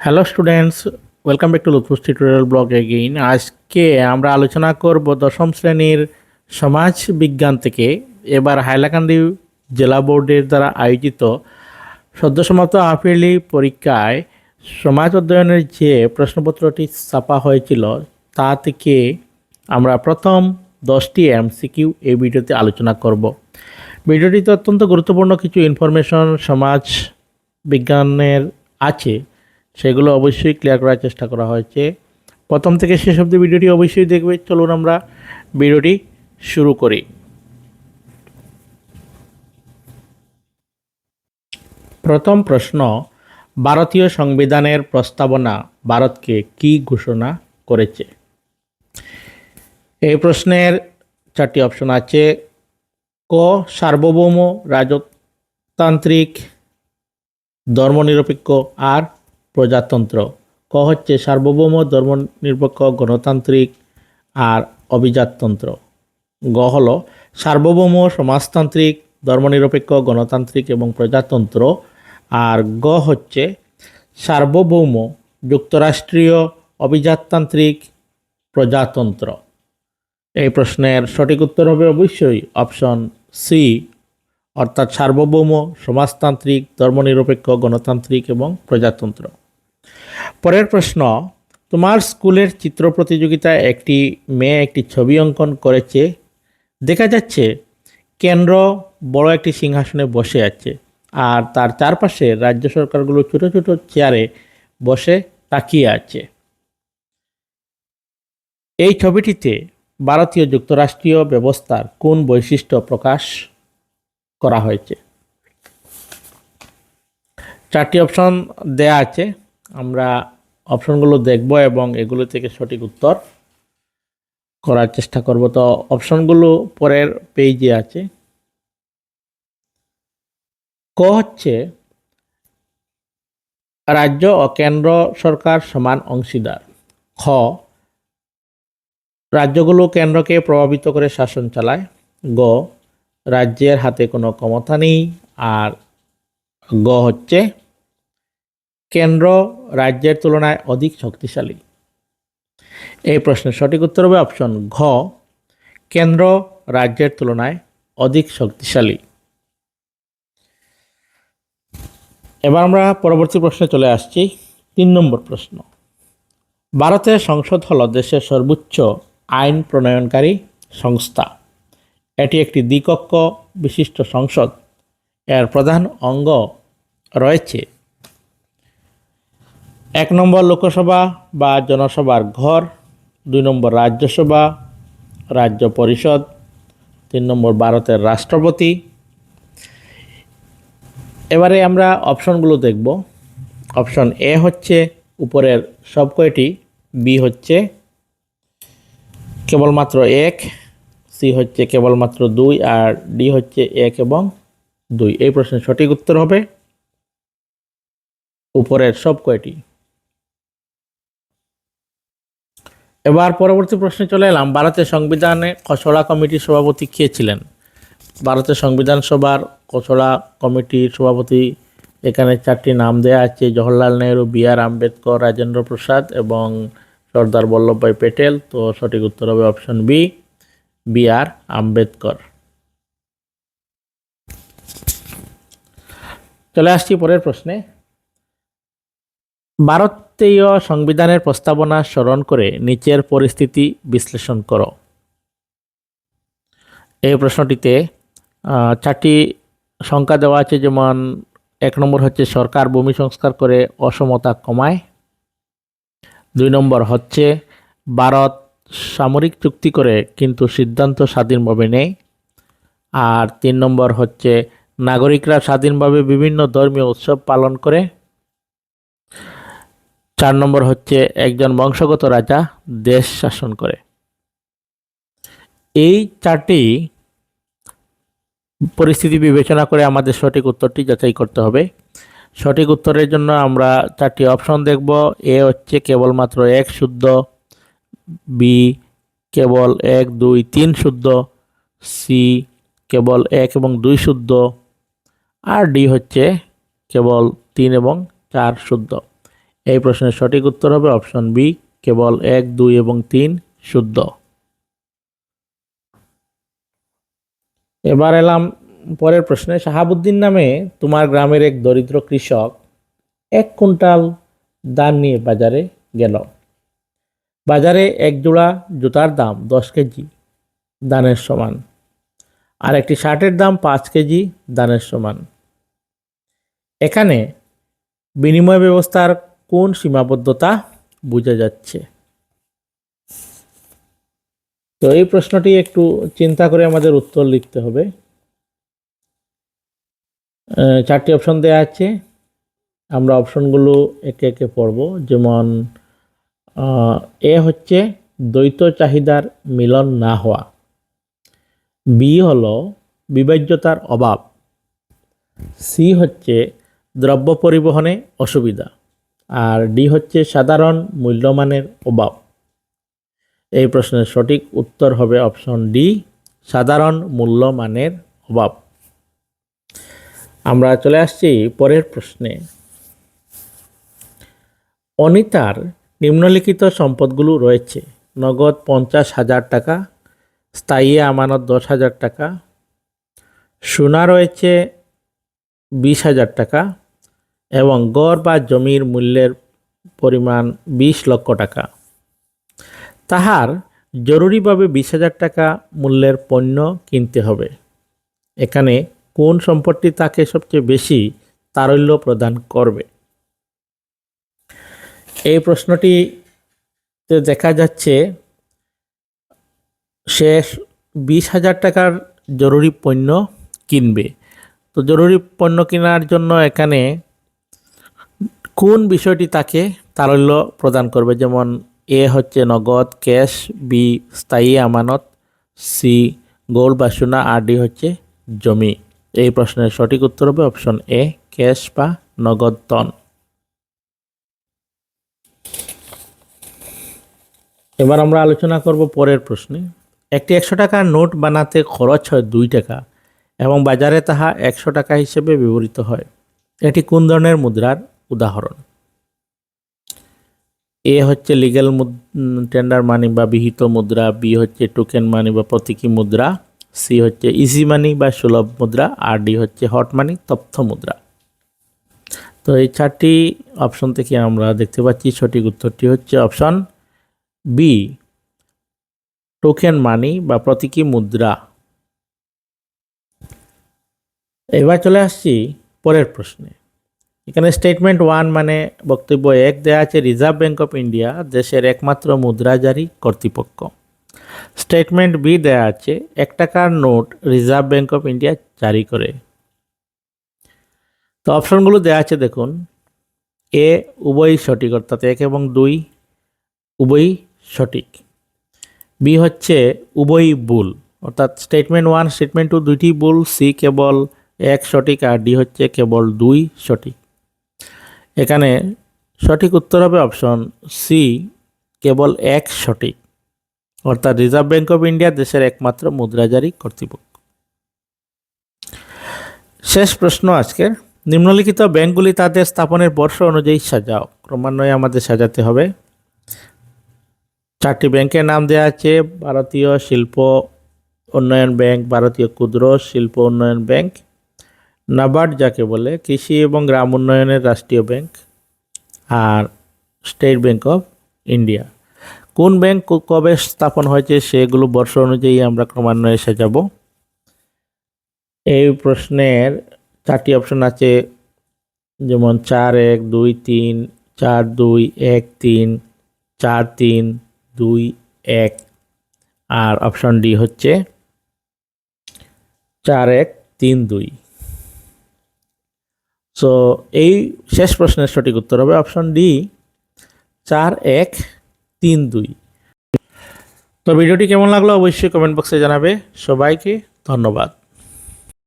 Hello students welcome back to লুৎফুস tutorial blog again আজকে আমরা আলোচনা করব দশম শ্রেণির সমাজ বিজ্ঞান থেকে। এবার হাইলাকান্দি জেলা বোর্ডের দ্বারা আয়োজিত সদ্য সমাপ্ত আপিলি পরীক্ষায় সমাজ অধ্যয়নের যে প্রশ্নপত্রটি ছাপা হয়েছিল, তা থেকে আমরা প্রথম দশটি এমসিকিউ এই ভিডিওতে আলোচনা করব। ভিডিওটিতে অত্যন্ত গুরুত্বপূর্ণ কিছু ইনফরমেশন সমাজ বিজ্ঞানের আছে। সেগুলো অবশ্যই ক্লিয়ার করার চেষ্টা করা হয়েছে। প্রথম থেকে শেষ অবধি ভিডিওটি অবশ্যই দেখবে। চলুন আমরা ভিডিওটি শুরু করি। প্রথম প্রশ্ন, ভারতীয় সংবিধানের প্রস্তাবনা ভারতকে কি ঘোষণা করেছে? এই প্রশ্নের চারটি অপশন আছে। ক, সার্বভৌম রাজতান্ত্রিক, ধর্মনিরপেক্ষ, আর প্রজাতন্ত্র। ক হচ্ছে সার্বভৌম ধর্মনিরপেক্ষ গণতান্ত্রিক আর অভিজাততন্ত্র। গ হল সার্বভৌম সমাজতান্ত্রিক, ধর্মনিরপেক্ষ গণতান্ত্রিক এবং প্রজাতন্ত্র। আর গ হচ্ছে সার্বভৌম যুক্তরাষ্ট্রীয় অভিজাততান্ত্রিক প্রজাতন্ত্র। এই প্রশ্নের সঠিক উত্তর হবে অবশ্যই অপশন সি। অর্থাৎ সার্বভৌম, সমাজতান্ত্রিক, ধর্মনিরপেক্ষ, গণতান্ত্রিক এবং প্রজাতন্ত্র। পরের প্রশ্ন, তোমার স্কুলের চিত্র প্রতিযোগিতায় একটি মেয়ে একটি ছবি অঙ্কন করেছে। দেখা যাচ্ছে, কেন্দ্র বড় একটি সিংহাসনে বসে আছে আর তার চারপাশে রাজ্য সরকারগুলো ছোট ছোট চেয়ারে বসে তাকিয়ে আছে। এই ছবিটিতে ভারতীয় যুক্তরাষ্ট্রীয় ব্যবস্থার কোন বৈশিষ্ট্য প্রকাশ করা হয়েছে। চারটি অপশন দেয়া আছে। আমরা অপশনগুলো দেখব এবং এগুলো থেকে সঠিক উত্তর করার চেষ্টা করব। তো অপশনগুলো পরের পেজে আছে। ক হচ্ছে, রাজ্য ও কেন্দ্র সরকার সমান অংশীদার। খ, রাজ্যগুলো কেন্দ্রকে প্রভাবিত করে শাসন চালায়। গ রাজ্যের হাতে কোনো ক্ষমতা নেই। আর গ হচ্ছে, কেন্দ্র রাজ্যের তুলনায় অধিক শক্তিশালী। এই প্রশ্নের সঠিক উত্তর হবে অপশন ঘ, কেন্দ্র রাজ্যের তুলনায় অধিক শক্তিশালী। এবার আমরা পরবর্তী প্রশ্নে চলে আসছি। তিন নম্বর প্রশ্ন ভারতের সংসদ হল দেশের সর্বোচ্চ আইন প্রণয়নকারী সংস্থা। এটি একটি দ্বিকক্ষ বিশিষ্ট সংসদ। এর প্রধান অঙ্গ রয়েছে এক নম্বর লোকসভা বা জনসভার ঘর, দুই নম্বর রাজ্যসভা, রাজ্য পরিষদ, তিন নম্বর ভারতের রাষ্ট্রপতি। এবারে আমরা অপশনগুলো দেখব। অপশন এ হচ্ছে উপরের সব কয়টি বি হচ্ছে কেবলমাত্র এক। সি হচ্ছে কেবলমাত্র দুই আর ডি হচ্ছে এক এবং দুই। এই প্রশ্নের সঠিক উত্তর হবে উপরের সব কয়টি? এবার পরবর্তী প্রশ্নে চলে এলাম। ভারতের সংবিধানে খসড়া কমিটির সভাপতি কে ছিলেন? ভারতের সংবিধান সভার খসড়া কমিটির সভাপতি, এখানে চারটি নাম দেওয়া আছে, জওহরলাল নেহরু, বি আর আম্বেদকর, রাজেন্দ্র প্রসাদ এবং সর্দার বল্লভভাই প্যাটেল তো সঠিক উত্তর হবে option B. B R Ambedkar. চলে আসছি পরের প্রশ্নে। ভারতীয় সংবিধানের প্রস্তাবনা স্মরণ করে নিচের পরিস্থিতি বিশ্লেষণ করো। এই প্রশ্নটিতে চারটি সংখ্যা দেওয়া আছে, যেমন এক নম্বর হচ্ছে সরকার ভূমি সংস্কার করে অসমতা কমায়। দুই নম্বর হচ্ছে ভারত সামরিক চুক্তি করে কিন্তু সিদ্ধান্ত স্বাধীনভাবে নেয় আর তিন নম্বর হচ্ছে, নাগরিকরা স্বাধীনভাবে বিভিন্ন ধর্মীয় উৎসব পালন করে। চার নম্বর হচ্ছে, একজন বংশগত রাজা দেশ শাসন করে। এই চারটি পরিস্থিতি বিবেচনা করে আমাদের সঠিক উত্তরটি যাচাই করতে হবে। সঠিক উত্তরের জন্য আমরা চারটি অপশন দেখব। এ হচ্ছে কেবলমাত্র এক শুদ্ধ বি কেবল এক, দুই, তিন শুদ্ধ, সি কেবল এক এবং দুই শুদ্ধ, আর ডি হচ্ছে কেবল তিন এবং চার শুদ্ধ। এই প্রশ্নের সঠিক উত্তর হবে অপশন বি, কেবল এক, দুই এবং তিন শুদ্ধ। এবার এলাম পরের প্রশ্নে। শাহাবুদ্দিন নামে তোমার গ্রামের এক দরিদ্র কৃষক এক কুইন্টাল ধান নিয়ে বাজারে গেল। বাজারে এক জোড়া জুতার দাম দশ কেজি, দানের সমান। আর একটি শার্টের দাম পাঁচ কেজি, দানের সমান। এখানে বিনিময় ব্যবস্থার কোন সীমাবদ্ধতা বোঝা যাচ্ছে? তো এই প্রশ্নটি একটু চিন্তা করে আমাদের উত্তর লিখতে হবে। চারটি অপশন দেওয়া আছে। আমরা অপশনগুলো একে একে পড়ব। যেমন এ হচ্ছে দ্বৈত চাহিদার মিলন না হওয়া বি হল বিভাজ্যতার অভাব সি হচ্ছে দ্রব্য পরিবহনে অসুবিধা। আর ডি হচ্ছে সাধারণ মূল্যমানের অভাব এই প্রশ্নের সঠিক উত্তর হবে অপশন ডি সাধারণ মূল্যমানের অভাব আমরা চলে আসছি পরের প্রশ্নে। অনিতার নিম্নলিখিত সম্পদগুলো রয়েছে। নগদ পঞ্চাশ হাজার টাকা, স্থায়ী আমানত দশ হাজার টাকা, সোনা রয়েছে বিশ হাজার টাকা এবং গড় বা জমির মূল্যের পরিমাণ বিশ লক্ষ টাকা। তাহার জরুরিভাবে বিশ হাজার টাকা মূল্যের পণ্য কিনতে হবে। এখানে কোন সম্পত্তি তাকে সবচেয়ে বেশি তারল্য প্রদান করবে? এই প্রশ্নটিতে দেখা যাচ্ছে, সে বিশ হাজার টাকার জরুরি পণ্য কিনবে। তো জরুরি পণ্য কেনার জন্য এখানে কোন বিষয়টি তাকে তারল্য প্রদান করবে? যেমন, এ হচ্ছে নগদ, ক্যাশ, বি, স্থায়ী আমানত, সি, গোল্ড বা সোনা, আর ডি হচ্ছে জমি। এই প্রশ্নের সঠিক উত্তর হবে অপশন এ, ক্যাশ বা নগদ ধন। এবার আমরা আলোচনা করব পরের প্রশ্নে। একটি একশো টাকার নোট বানাতে খরচ হয় দুই টাকা এবং বাজারে তাহা একশো টাকা হিসেবে ব্যবহৃত হয়। এটি কোন ধরনের মুদ্রার উদাহরণ? এ হচ্ছে লিগ্যাল টেন্ডার মানি বা বিহিত মুদ্রা, বি হচ্ছে টোকেন মানি বা প্রতীকী মুদ্রা, সি হচ্ছে ইজি মানি বা সুলভ মুদ্রা, আর ডি হচ্ছে হট মানি তথ্য মুদ্রা। তো এই চারটি অপশন থেকে আমরা দেখতে পাচ্ছি। সঠিক উত্তরটি হচ্ছে অপশন বি টোকেন মানি বা প্রতীকী মুদ্রা। এবার চলে আসছি পরের প্রশ্নে। এখানে স্টেটমেন্ট ওয়ান মানে বক্তব্য এক দেয়া আছে রিজার্ভ ব্যাঙ্ক অফ ইন্ডিয়া দেশের একমাত্র মুদ্রাজারি কর্তৃপক্ষ। স্টেটমেন্ট বি দেয়া আছে, এক টাকার note reserve bank of India জারি করে। তো অপশনগুলো দেয়া আছে, দেখুন। এ উভয়ই সঠিক, অর্থাৎ এক এবং দুই উভয়ই সঠিক। বি হচ্ছে উভয়ই ভুল, অর্থাৎ স্টেটমেন্ট ওয়ান স্টেটমেন্ট টু দুইটি ভুল সি কেবল এক সঠিক আর ডি হচ্ছে কেবল দুই সঠিক। এখানে সঠিক উত্তর হবে অপশন সি কেবল এক সঠিক, অর্থাৎ রিজার্ভ ব্যাঙ্ক অফ ইন্ডিয়া দেশের একমাত্র মুদ্রাজারি কর্তৃপক্ষ। শেষ প্রশ্ন আজকের। নিম্নলিখিত ব্যাংকগুলি তাদের স্থাপনের বর্ষ অনুযায়ী সাজাও। ক্রমান্বয়ে আমাদের সাজাতে হবে। চারটি ব্যাংকের নাম দেওয়া আছে, ভারতীয় শিল্প উন্নয়ন ব্যাংক, ভারতীয় ক্ষুদ্র শিল্প উন্নয়ন ব্যাংক, নাবার্ড যাকে বলে, কৃষি এবং গ্রাম উন্নয়নের রাষ্ট্রীয় ব্যাংক আর স্টেট ব্যাংক অফ ইন্ডিয়া। কোন ব্যাংক কবে স্থাপন হয়েছে সেগুলো বর্ষ অনুযায়ী আমরা ক্রমান্বয়ে সাজাবো। এই প্রশ্নের চারটি অপশন আছে, যেমন চার এক দুই তিন, চার দুই এক তিন, চার তিন দুই, এক। আর অপশন ডি হচ্ছে চার, এক, তিন, দুই। সো এই শেষ প্রশ্নের সঠিক উত্তর হবে অপশন ডি চার, এক, তিন, দুই। তো ভিডিওটি কেমন লাগল অবশ্যই কমেন্ট বক্সে জানাবে। সবাইকে ধন্যবাদ।